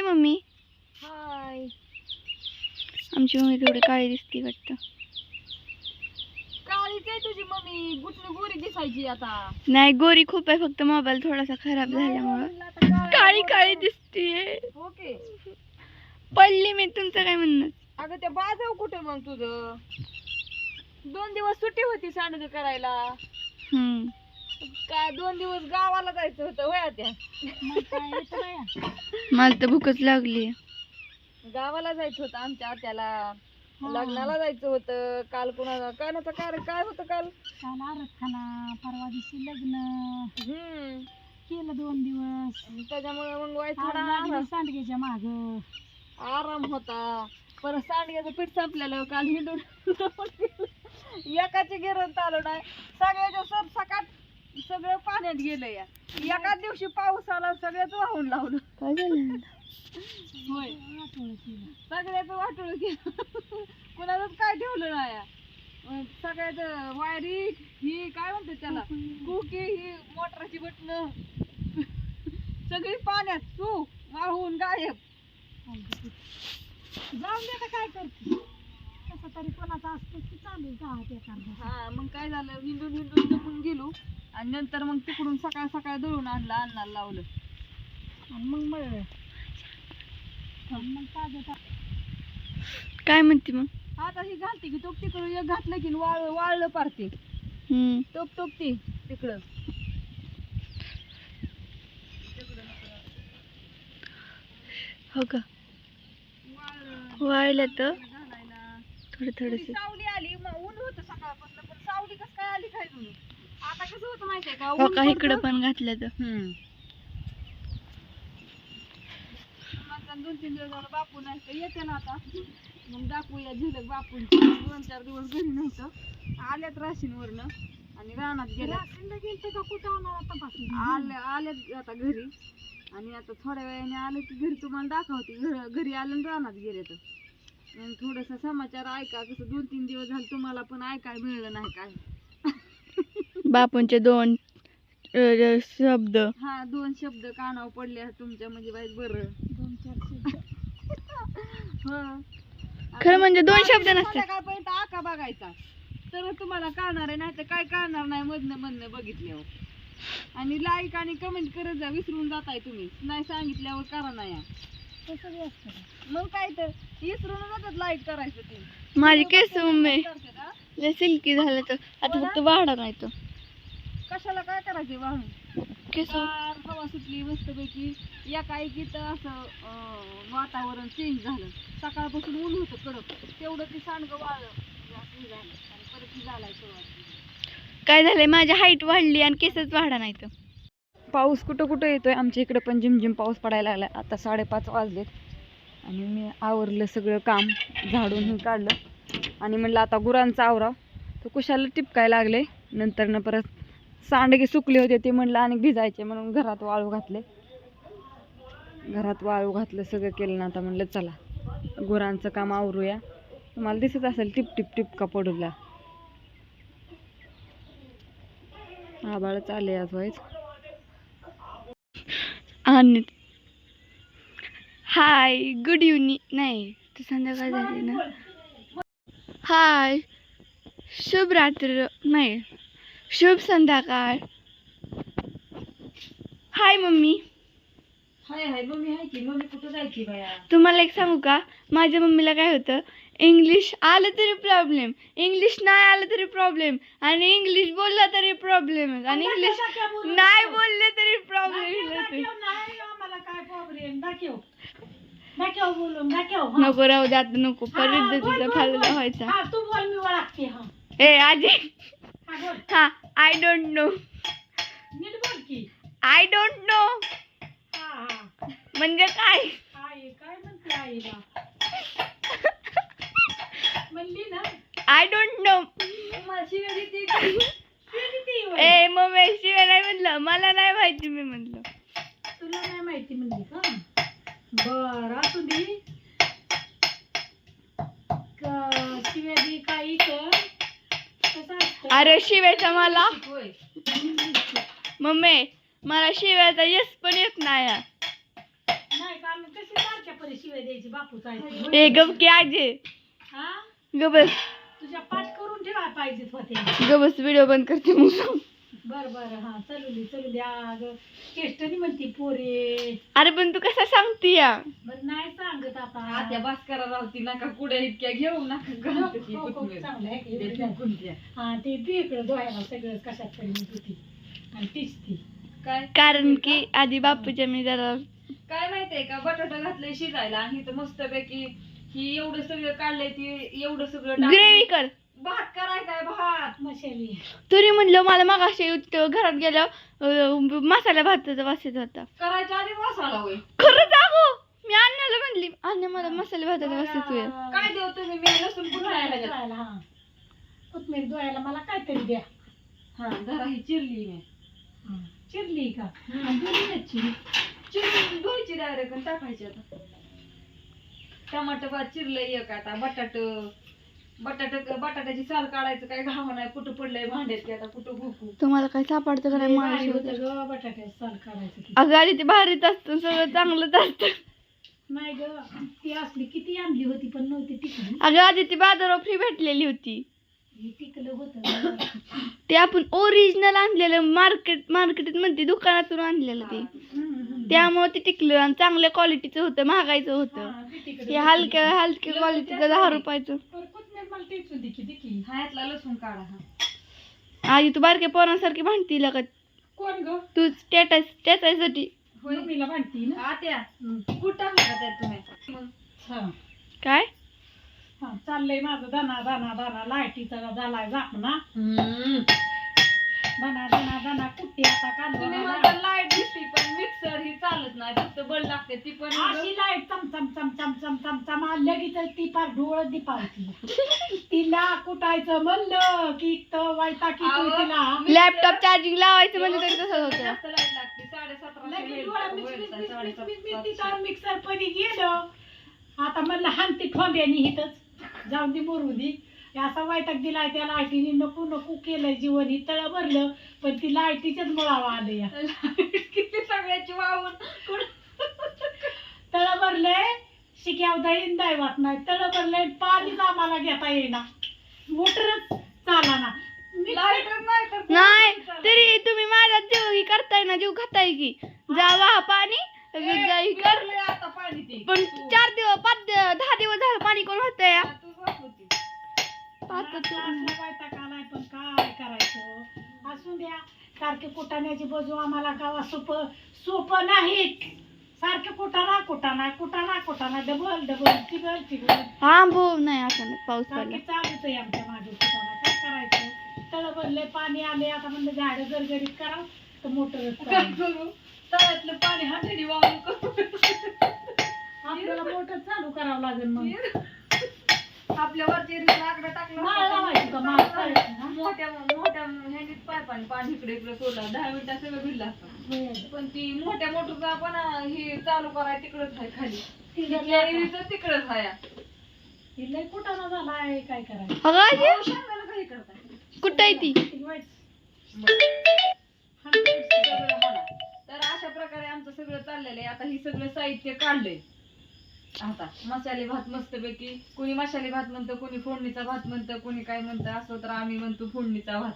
हाय mummy. हाय. आमची mummy थोडी काळी दिसती वाटतं. काळीच आहे तुझी मम्मी. गुटली गोरी दिसायची आता. नाही गोरी खूप आहे फक्त मोबाईल थोडासा खराब झाल्यामुळं. काळी काळी दिसतीये. ओके पडली मी तुमचं काय म्हणणं? अगं त्या बाजाव कुठे मग तुझं? दोन दिवस सुट्टी होती सांडग करायला. हम्म. काय दोन दिवस गावाला जायचं होतं वया त्या. मला तर भूकच लागली. गावाला जायचं होतं आमच्या आत्याला. लग्नाला जायचं होतं काल कुणाला कानाचं कारण काय होतं काल? काल आरखाना परवा दिवशी लग्न. हम्म. केलं दोन दिवस. त्याच्यामुळे मग वाईट आज थोडा सांडग्याच्या माग. आराम होता. परत सांडग्याचं पीठ संपलेलं काल हिंडून एकाची गिरण चालू नाही. सगळ्याच्या सर सकाळ सगळं पाण्यात गेलं या एका दिवशी पाऊस आला सगळ्याच वाहून लावलं. काय झालं? होय. वाटोळं केलं सगळ्याच वाटोळ केलं. कुणाचंच काय ठेवलं नाही या. अं, सगळ्याचं वायरी ही काय म्हणतात त्याला? कुकी ही मोटराची बटन सगळी पाण्यात तू वाहून गायब. जाऊन दे आता काय करते. कसं तरी कोणाचं असतं की चालू आहे गावात एखादं. हा मग काय झालं? हिंडून हिंडून जपून गेलो. आणि नंतर मग तिकडून सकाळ सकाळ दळून आणलं अन्नाला लावलं. आणि मग मळलं. मग ताजं ता काय म्हणते मग? आता ही घालते की तो तिकडं एक घातलं की वाळ वाळलं पारते. हम्म. टोक टोकते तिकडं. हो का? वाळलं वाळलं तर? घालायला थोडं थोडी थोडस. सावली आली मग ऊन होतं सकाळपासून पण सावली कसं काय आली काय तुम्ही आता कसं होतं माहितीये का? हो ऊन का इकडं पडतं. पण घातलं तर. हम्म. दोन तीन दिवस झालं बापू नाही तर येते ना आता. मग दाखवूया झलक बापून दोन चार दिवस घरी नव्हतं. आल्यात राशीनवरनं आणि रानात गेल्या. गेलते का? कुठं आणायला तपासून आले आल्यात आता घरी. आणि आता थोड्या वेळाने आले की घरी तुम्हाला दाखवते. घर घरी आले आणि रानात गेले तर. आणि थोडंसं समाचार ऐका. कसं दोन तीन दिवस झाले तुम्हाला पण ऐकायला मिळलं नाही काय. बापूंचे दोन अ, शब्द. हा दोन शब्द कानावर पडले आहेत तुमच्या म्हणजे बाई बरं. दोन चार शब्द. हं. खरं म्हणजे दोन शब्द नसतात. संध्याकाळपर्यंत आका बघायचा. तर तुम्हाला कळणार आहे नाही तर काय कळणार नाही मधनं मधनं बघितल्यावर. आणि लाईक आणि कमेंट करत जा विसरून जाताय तुम्ही. नाही सांगितल्यावर करा नाही? मग काय तर विसरून जातात लाईक करायचं ते. माझे केस करतात, हा? लय सिल्की झालं तर. आता फक्त वाढा नाही तर. कशाला काय करायचे वाहून केस हवा सुटली मस्तपैकी. एका एकीत असं अं, वातावरण चेंज झालं. सकाळपासून ऊन होतं कडक. तेवढं ते सांडगं वाळलं. हे झालं. आणि परत ती झालाय सुरुवात. काय झालंय? माझी हाईट वाढली आणि केसच वाढा नाही तर पाऊस कुठं कुठं येतोय? आमच्या इकडं पण झिमझिम पाऊस पडायला लागलाय. आता साडेपाच वाजलेत. आणि मी आवरलं सगळं काम झाडून हे काढलं. आणि म्हणलं आता गुरांचा आवराव तर कुशाला टिपकाय लागले. नंतर न परत सांडगे सुकले होते ते म्हणलं आणि भिजायचे म्हणून घरात वाळू घातले. घरात वाळू घातलं सगळं केलं ना आता म्हणलं चला गुरांचं काम आवरूया. तुम्हाला दिसत असेल टिप टिप टिपका पडूला. आबाळच आले आज व्हायच आणि हाय गुड इव्हनिंग नाही तर संध्याकाळ झाली ना. हाय शुभ रात्र. नाही शुभ संध्याकाळ हाय मम्मी हाय हाय मम्मी हाय की मम्मी कुठं जायची बाया तुम्हाला एक सांगू का? माझ्या मम्मीला काय होतं? इंग्लिश आलं तरी प्रॉब्लेम इंग्लिश नाही आलं तरी प्रॉब्लेम आणि इंग्लिश बोललं तरी प्रॉब्लेम आणि इंग्लिश नाही बोलले तरी प्रॉब्लेम दाखव नाही आम्हाला काय प्रॉब्लेम दाखव. दाखव बोलून दाखव. नको राहू दे आता नको. परत तुझा फालदा. व्हायचा. तू बोल मी ओळखते हा. ए आजी. हा. I don't know I don't know म्हणजे काय? आई काय म्हणते आईला? म्हणली ना. I don't know? A mummy शिवाय नाही म्हणलं. मला नाही माहिती मी म्हणलं. तुला नाही माहिती म्हणली का? बर असू दे क- शिव्या दे काही कर अरे शिवायचा मला. मम्मी मला शिवायचा यस पण येत नाही. ए गप की आजे. हा? गबस तुझ्या पाठ करून ठेवा पाहिजेत होते. गबस व्हिडिओ बंद करते मग. बर बर. हा चलू चलू द्या अगं चेष्टनी म्हणती पोरे. अरे पण तू कसा सांगती या बर नाही सांगत आत्या आता भास्करा रावती नका कुड्या इतक्या घेऊ नका घालते ती हो, हो, कोथिंबीर. चांगलं आहे की द्या. हा ते ती इकडं डोळ्याला सगळं कशात तरी होती आणि तीच ती. काय? कारण की आधी बापूच्या मी जरा काय माहितीये का? बटाटा घातलंय शिजायला. आणि इथं मस्त पैकी ही एवढं सगळं काढलंय ती एवढं सगळं टाकून- ग्रेव्ही कर. भात करायचाय भात. मशाली. तरी म्हणलं मला मग असे घरात गेलं मसाला भाताचा वास येत होता. करायच्या आधी मसाला होय खरंच अगो मी अण्णाला म्हणली अण्णा मला मसाला भाताचा वास येतोय काय देऊ तुम्ही? मी लसूण धुवायला हा. कोथमीर धुवायला मला काहीतरी द्या. हा ही चिरली मी. हा. चिरली का? आणि दिली ना चिरी चिरून धुवायची डायरेक्ट आणि टाकायची आता. टमाटर भात चिरलंय एक आता बटाट. बटाट बटाट्याची साल काढायचं काय घाव नाही कुठं पडलंय भांड्यात की आता कुठं घुकू तुम्हाला काय सापडतं का नाही? शिकवते. होतं ग बटाट्याचं साल काढायचं की. अगं आधी ते भारीच असतं सगळं चांगलंच असतं. नाही ग ती असली किती आणली होती पण नव्हती टिकली. अगं आधी ती बाजारावर फ्री भेटलेली होती. हे टिकलं होतं ते आपण ओरिजिनल आणलेलं मार्केट मार्केटात म्हणते दुकानातून आणलेलं ते. त्यामुळे ते टिकलं आणि चांगल्या क्वालिटीचं होतं महागाईचं होतं. हे हलक्या हलक्या क्वालिटीचं दहा रुपयाचं. टेचून की ह्यातला लसूण काढा हा. आधी तू बारक्या पोरांसारखी भांडती का कोण ग? तू स्टेटस होय. मम्मीला भांडती ना? आत्या. कुठं त्यात तुम्ही? हा. काय? हा चाललंय माझं दाना दाना दाना. लाईटीचा झालाय झाकणा दाना दाना दाना. कुट्टी आता तुम्ही कालवा म्हणता चालत नाही फक्त बल लागते ती पण अशी लाइट चम चम चम चम चम चम चम लगेच ती पार डोळ दिपावती तिला कुटायचं म्हणलं की तर वायता की तिला. लॅपटॉप चार्जिंग लावायचं म्हणजे तरी तसंच होतं. जास्त लाइट लागते लगेच डोळा साडेसातशे. तिथं मिक्सर पदी गेलं. आता म्हणलं हानती ठोंब्यानी इथंच जाऊन ती मरू दी. असा वैताग दिलाय त्या लाईटीने नको नको केलंय जीवन ही तळ भरलं पण ती लाईटीच्याच मुळावा आलं या सगळ्याची वाहून. तळ भरलंय शिक्याव दळीन दैवात नाही. तळ भरलंय पाणीच आम्हाला घेता येईना. मोटरच चाला ना लाइट नाही तर नाही तरी तुम्ही माझा जीव ही करताय ना जीव खाताय की? जावा पाणी. कर पाणी ते पण चार दिवस पाच दिवस दहा दिवस झालं पाणी कोण होतं या? आलाय पण काय करायचं? असू द्या. सारखे कुटाण्याची बाजू आम्हाला गावात सोपं सोपं नाहीत. सारखे कुटाणा कुटाणा कुटाणा कुटाणा डबल डबल टिबल टिबल हा भाऊ नाही आता नाही पाऊस सारखे पडला. चालूच आहे आमच्या मागे कुटाणा काय करायचं? तळ भरले पाणी आले आता म्हणलं झाडं गरगरीत करावं तर मोटरच काय करू. तळ्यातलं पाणी हाताने वाहून करू. आपल्याला मोटर चालू करावं लागेल मग. आपल्या वरती लाकडं टाकलं माळ लावायची का? माळ चालायची ना? मोठ्या मोठ्या ह्यानीच पायपाने पाणी इकडे इकडे सोडलं. दहा मिनिटात सगळं भिडलं असतं. पण ती मोठ्या मोटरचा पण हे चालू कराय तिकडच आहे खाली. तिकडच आहे. ती लय कुटाणा झालाय काय करायचं? अगं काही करताय कुठं आहे ती? ती वाईट. सगळं म्हणा. तर अशा प्रकारे आमचं सगळं चाललेलं आहे. आता ही सगळं साहित्य काढलंय. आता मसाले भात मस्तपैकी. कोणी मसाले भात म्हणतं कोणी फोडणीचा भात म्हणतं कोणी काय म्हणतं असं तर आम्ही म्हणतो फोडणीचा भात.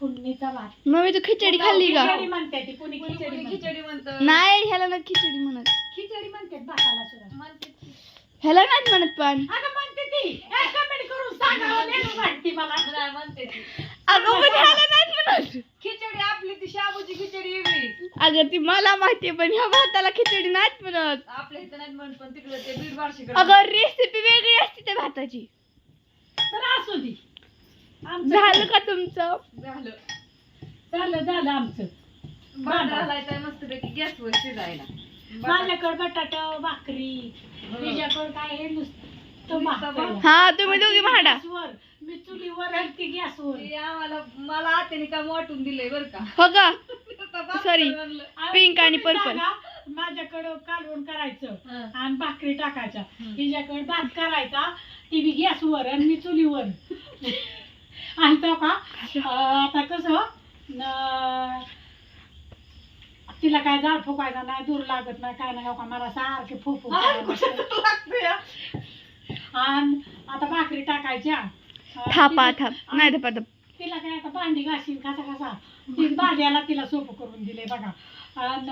फोडणीचा भात. मग मी तू खिचडी खाल्ली का? खिचडी म्हणते ती? कोणी कोणी खिचडी कोणी म्हणते. खिचडी म्हणतं. नाही ह्याला ना खिचडी म्हणत. खिचडी म्हणते भाताला सुद्धा. म्हणते ती. ह्याला नाही म्हणत पण. अगं म्हणते ती. कमेंट करून सांगा नेहमी म्हणते मला. नाही म्हणते ती. अगं पण ह्याला नाही म्हणत. खिचडी आपली ती शाबूची खिचडी वेगळी. अगं ती मला माहितीये पण ह्या भाताला खिचडी नाहीत म्हणत. आपल्या इथं नाही म्हणत पण तिकडे ते बीड बारशीकडे अगं रेसिपी वेगळी असते त्या भाताची. तर असू दे. आमचं झालं का तुमचं? झालं. झालं झालं आमचं. भात घालायचा मस्तपैकी गॅसवर शिजायला माझ्याकडे बटाटा भाकरी तुझ्याकडे काय हे नुसतं. हा तुम्ही दोघी भांडा गॅसवर मी चुलीवर आणि ती गॅसवर ते आम्हाला मला आत्याने काम वाटून दिलंय बरं का हो का आता भात Sorry. बनलं. Pink आणि. सांगा, माझ्याकडं कालवण करायचं हं. आणि भाकरी टाकायच्या हं. तिच्याकडे भात करायचा ती बी गॅसवर आणि मी चुलीवर आणि तो का अं, आता कसं तिला काय झाड फुकायचा नाही दूर लागत नाही काय नाही हो का मला सारखे फुफू आणि. आता भाकरी टाकायच्या. अं, थापा तिला- थाप. नाही थापा थाप तिला काय आता भांडी घासीन कसा कसा ती भांड्याला तिला सोपं करून दिले बघा. आणि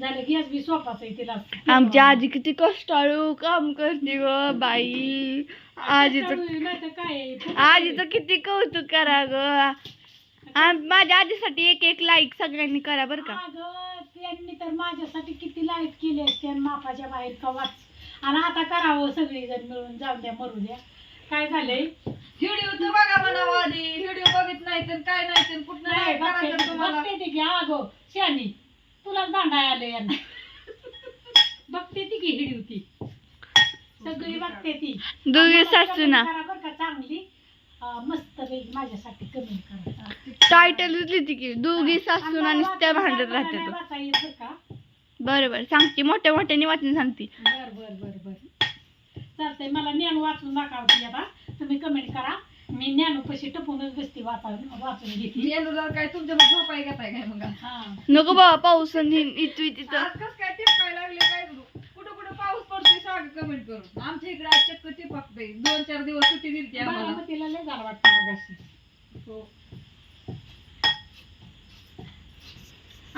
झालं गॅस बी सोपाच आहे तिला. आमची आजी किती कष्टाळू काम करते ग बाई. आजीचं नाही तर काय आहे, आजीचं किती कौतुक करा ग. माझ्या आजीसाठी एक एक लाईक सगळ्यांनी करा बरं का. अगं त्यांनी तर माझ्यासाठी किती लाइट केले असते आणि मापाच्या बाहेर कवाच आणि आता करावं सगळी जण मिळून जाऊन द्या मरू द्या. काय झालंय? व्हिडिओ तर बघा म्हणावं आधी. व्हिडिओ बघित नाही तर काय नाही तर कुठं नाही नाही करायचं बघते तुम्हाला? बघते ती की अगो शानी तुलाच भांडाय आले यांना. बघते ती की हिडी होती सगळी बघते ती. दोघी सासू ना. करा बरं का चांगली. अं, मस्त पैकी माझ्यासाठी कमी करा. टायटल लिहिली की दोघी सासून आणि त्या भांडत राहतात. बरं का? बरं बरं सांगते. मोठ्या मोठ्याने वाचून सांगते. बर बर बर. चालतंय. मला ज्ञान वाचून दाखवते आता. तुम्ही कमेंट करा. मी ज्ञान पशी टपूनच बसते वाचा वाचून घेते. काय तुमच्या झोपाय घेताय काय? मग? हा. नको बाबा पाऊस आणि इथं तिथं आज कसं काय टिपकाय लागले काय करू? कुठं कुठं पाऊस पडतोय सांग कमेंट करून. आमच्या इकडे आज चक्क टिपकतंय. दोन चार दिवस सुट्टी दिली आम्हाला. बारामतीला लय झालं वाटतं मगाशी. हो.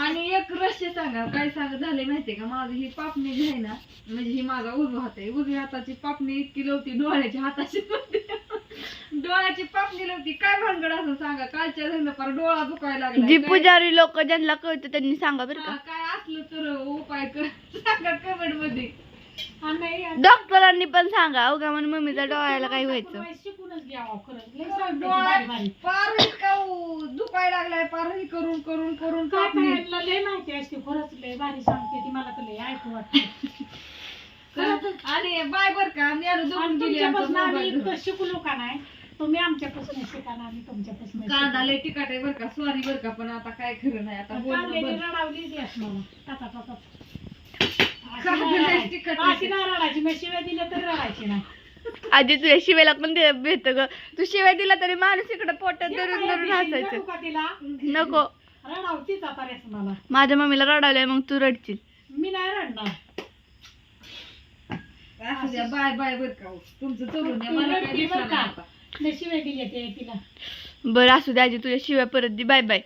आणि एक रहस्य सांगा काय सांग झाले माहितीये का? माझी ही पापणी जी आहे ना म्हणजे ही माझा उजवा हात आहे. उजव्या हाताची पापणी इतकी लवती डोळ्याच्या हाताची. डोळ्याची पापणी लवती. काय भानगड असं सांगा? कालच्या धरणं पार डोळा दुखायला जी लागला पुजारी लोक ज्यांना कळतं त्यांनी सांगा बरं का. काय असलं तर उपाय कर. सांगा कमेंटमध्ये. डॉक्टरांनी पण सांगा अवघा म्हणून मम्मीच्या डोळ्याला काय व्हायचं. दुखायला लागलाय पार हे करून करून करून काय करायला लय माहिती असते खरंच लय भारी सांगते ती मला तर लय ऐकू वाटतं. आणि बाय बर का आम्ही इतकं शिकलो का नाही? तुम्ही आमच्यापासून शिका ना आम्ही तुमच्यापासून कांदा लय तिखट आहे बर का सॉरी बर का पण आता काय खरं नाही आता. रडावली टाटा टाटा अशी कांदा नाही लय रडायची. तिखट अशी नाही रडायची मी शिव्या दिल्या तर रडायची नाही आजी तुझ्या शिवेला पण दे भेट ग. तू शिवाय दिला तरी माणूस इकडे पोटात हे धरून धरून हसायचं. तिला? नको. रडावतीच आता रेस मला. माझ्या मम्मीला रडावलंय मग तू रडशील. मी नाही रडणार. असू द्या बाय बाय बर का तुमचं चलून द्या मला काय रडती बरं दिसणार का? नाही आता. मी शिव्या दिल्या ते तिला. बरं असू दे आजी तुझ्या शिव्या परत दे. Bye bye.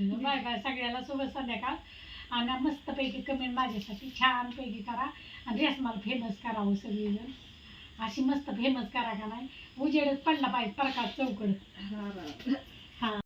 बाय बाय सगळ्याला शुभ संध्याकाळ आणि मस्तपैकी कमेंट माझ्यासाठी. छान पैकी करा. आणि रेस मला फेमस करावं सगळीजण. अशी मस्त फेमस करा का नाही? उजेडच पडला पाहिजे प्रकाश चौकड. हा, हा. हा.